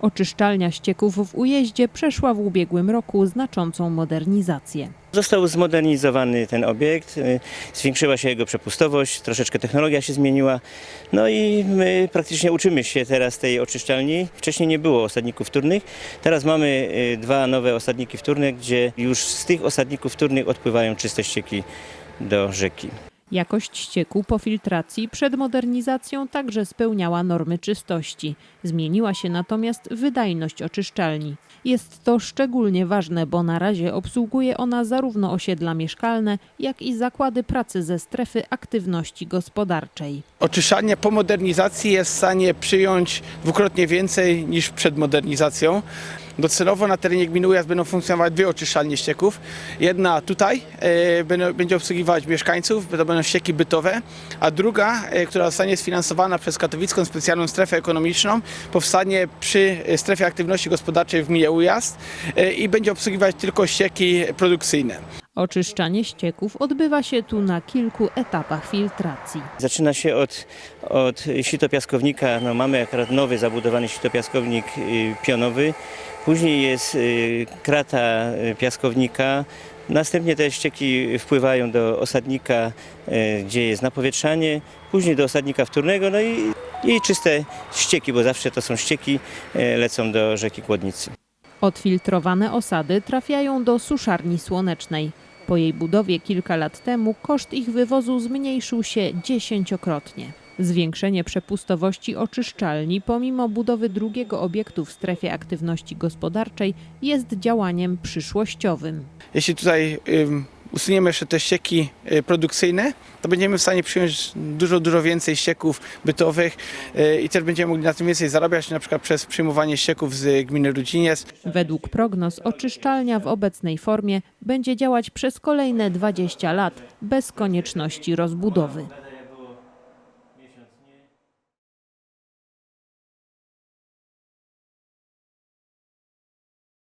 Oczyszczalnia ścieków w Ujeździe przeszła w ubiegłym roku znaczącą modernizację. Został zmodernizowany ten obiekt, y, zwiększyła się jego przepustowość, troszeczkę technologia się zmieniła. No i my praktycznie uczymy się teraz tej oczyszczalni. Wcześniej nie było osadników wtórnych, teraz mamy y, dwa nowe osadniki wtórne, gdzie już z tych osadników wtórnych odpływają czyste ścieki do rzeki. Jakość ścieku po filtracji przed modernizacją także spełniała normy czystości. Zmieniła się natomiast wydajność oczyszczalni. Jest to szczególnie ważne, bo na razie obsługuje ona zarówno osiedla mieszkalne, jak i zakłady pracy ze strefy aktywności gospodarczej. Oczyszczalnia po modernizacji jest w stanie przyjąć dwukrotnie więcej niż przed modernizacją. Docelowo na terenie gminy Ujazd będą funkcjonować dwie oczyszczalnie ścieków. Jedna tutaj e, będzie obsługiwać mieszkańców, to będą ścieki bytowe, a druga, e, która zostanie sfinansowana przez Katowicką Specjalną Strefę Ekonomiczną, powstanie przy strefie aktywności gospodarczej w gminie Ujazd e, i będzie obsługiwać tylko ścieki produkcyjne. Oczyszczanie ścieków odbywa się tu na kilku etapach filtracji. Zaczyna się od, od sitopiaskownika, no mamy akurat nowy zabudowany sitopiaskownik y, pionowy, później jest y, krata y, piaskownika, następnie te ścieki wpływają do osadnika, gdzie jest napowietrzanie, później do osadnika wtórnego, no i, i czyste ścieki, bo zawsze to są ścieki, lecą do rzeki Kłodnicy. Odfiltrowane osady trafiają do suszarni słonecznej. Po jej budowie kilka lat temu koszt ich wywozu zmniejszył się dziesięciokrotnie. Zwiększenie przepustowości oczyszczalni pomimo budowy drugiego obiektu w strefie aktywności gospodarczej jest działaniem przyszłościowym. Jeśli tutaj usuniemy jeszcze te ścieki y, produkcyjne, to będziemy w stanie przyjąć dużo, dużo więcej ścieków bytowych y, i też będziemy mogli na tym więcej zarabiać, na przykład przez przyjmowanie ścieków z gminy Rudziniec. Według prognoz oczyszczalnia w obecnej formie będzie działać przez kolejne 20 lat bez konieczności rozbudowy.